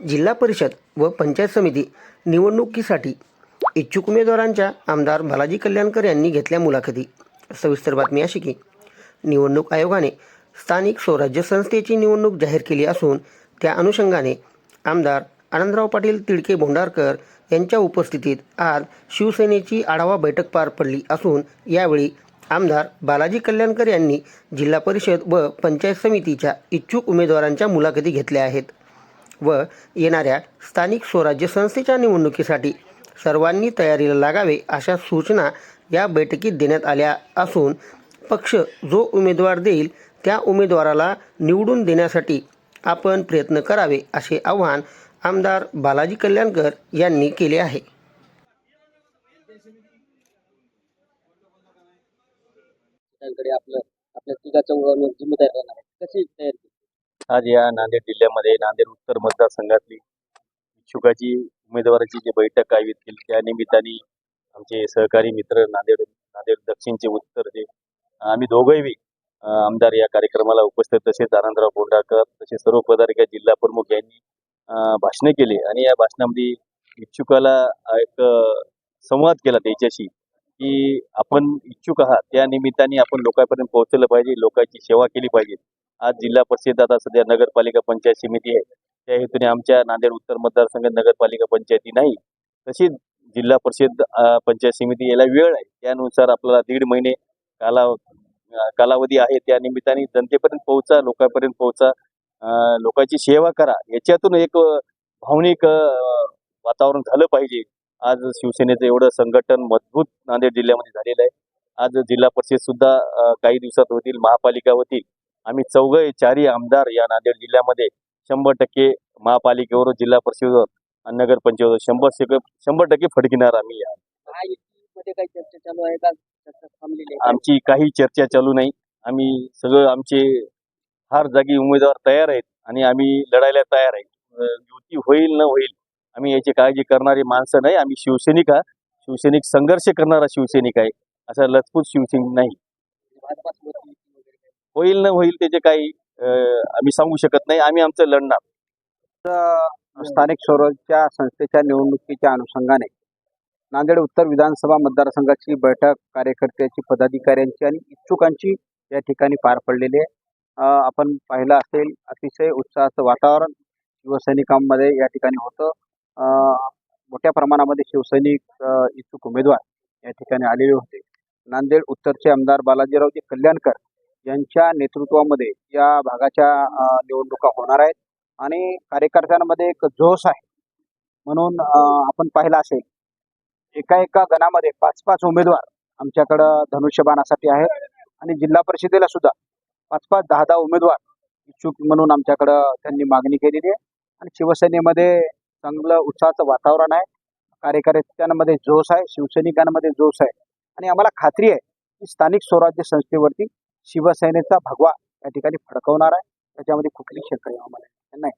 जिल्हा परिषद व पंचायत समिती निवडणुकीसाठी इच्छुक उमेदवारांच्या आमदार बालाजी कल्याणकर यांनी घेतल्या मुलाखती. सविस्तर बातमी अशी की निवडणूक आयोगाने स्थानिक स्वराज्य संस्थेची निवडणूक जाहीर केली असून त्या अनुषंगाने आमदार आनंदराव पाटील तिडके भोंडारकर यांच्या उपस्थितीत आज शिवसेनेची आढावा बैठक पार पडली असून यावेळी आमदार बालाजी कल्याणकर यांनी जिल्हा परिषद व पंचायत समितीच्या इच्छुक उमेदवारांच्या मुलाखती घेतल्या आहेत. व येणाऱ्या स्थानिक स्वराज्य संस्थेच्या निवडणुकीसाठी सर्वांनी तयारीला लागावे अशा सूचना या बैठकीत देण्यात आल्या असून पक्ष जो उमेदवार देईल त्या उमेदवाराला निवडून देण्यासाठी आपण प्रयत्न करावे असे आवाहन आमदार बालाजी कल्याणकर यांनी केले आहे आपलं आपल्या तिघाचं जिम्मेदार राहणार आहे कशी तयारी केली? आज या नांदेड जिल्ह्यामध्ये नांदेड उत्तर मतदारसंघातली इच्छुकाची उमेदवाराची जी बैठक आयोजित केली त्या निमित्ताने आमचे सहकारी मित्र नांदेड नांदेड दक्षिणचे उत्तर जे आम्ही दोघंही आमदार या कार्यक्रमाला उपस्थित तसेच आनंदराव बोंडाकर तसेच सर्व पदाधिकारी जिल्हा प्रमुख यांनी भाषणे केले. आणि या भाषणामध्ये इच्छुकाला एक संवाद केला त्याच्याशी की आपण इच्छुक आहात त्या निमित्ताने आपण लोकांपर्यंत पोहोचलं पाहिजे लोकांची सेवा केली पाहिजे. आज जिल्हा परिषद आता सध्या नगरपालिका पंचायत समिती आहे. त्या हेतूने आमच्या नांदेड उत्तर मतदारसंघात नगरपालिका पंचायती नाही. तशीच जिल्हा परिषद पंचायत समिती याला वेळ आहे. त्यानुसार आपल्याला दीड महिने काला कालावधी आहे. त्या निमित्ताने जनतेपर्यंत पोहोचा लोकांपर्यंत पोहोचा. लोकांची सेवा करा. याच्यातून एक भावनिक वातावरण झालं पाहिजे. आज शिवसेनेचं एवढं संघटन मजबूत नांदेड जिल्ह्यामध्ये झालेलं आहे. आज जिल्हा परिषद सुद्धा काही दिवसात होतील महापालिका होतील. आम्ही चौघे चारही आमदार या नांदेड जिल्ह्यामध्ये शंभर टक्के महापालिकेवर जिल्हा परिषदेवर आणि नगरपंचायतीवर शंभर टक्के शंभर टक्के फडकिणार आम्ही या. आहे आहे. आमची काही चर्चा चालू नाही. आम्ही सगळं आमचे फार जागी उमेदवार तयार आहेत आणि आम्ही लढायला तयार आहेत अं, युती होईल न होईल आम्ही याची काळजी करणारी माणसं नाही. आम्ही शिवसैनिक हा शिवसैनिक संघर्ष करणारा शिवसैनिक आहे. असा लचपूत शिवसैनिक नाही भाजपासोबत युती वगैरे काही. होईल न होईल त्याचे काही आम्ही सांगू शकत नाही. आम्ही आमचं लढणार. स्थानिक स्वराज्य संस्थेच्या निवडणुकीच्या अनुषंगाने नांदेड उत्तर विधानसभा मतदारसंघाची बैठक कार्यकर्त्याची पदाधिकाऱ्यांची आणि इच्छुकांची या ठिकाणी पार पडलेली आहे. आपण पाहिलं असेल अतिशय उत्साहाचं वातावरण शिवसैनिकांमध्ये या ठिकाणी होतं. मोठ्या प्रमाणामध्ये शिवसैनिक इच्छुक उमेदवार या ठिकाणी आलेले होते. नांदेड उत्तरचे आमदार बालाजीरावजी कल्याणकर यांच्या नेतृत्वामध्ये या भागाच्या निवडणुका होणार आहेत. आणि कार्यकर्त्यांमध्ये एक जोश आहे. म्हणून आपण पाहिलं असेल एका एका गणामध्ये पाच पाच उमेदवार आमच्याकडं धनुष्यबाणासाठी आहेत. आणि जिल्हा परिषदेला सुद्धा पाच पाच दहा दहा उमेदवार इच्छुक म्हणून आमच्याकडं त्यांनी मागणी केलेली आहे. आणि शिवसेनेमध्ये चांगलं उत्साहाचं वातावरण आहे. कार्यकर्त्यांमध्ये जोश आहे. शिवसैनिकांमध्ये जोश आहे. आणि आम्हाला खात्री आहे की स्थानिक स्वराज्य संस्थेवरती शिवसेनेचा भगवा या ठिकाणी फडकवणार आहे. त्याच्यामध्ये कुठली शेतकरी आम्हाला नाही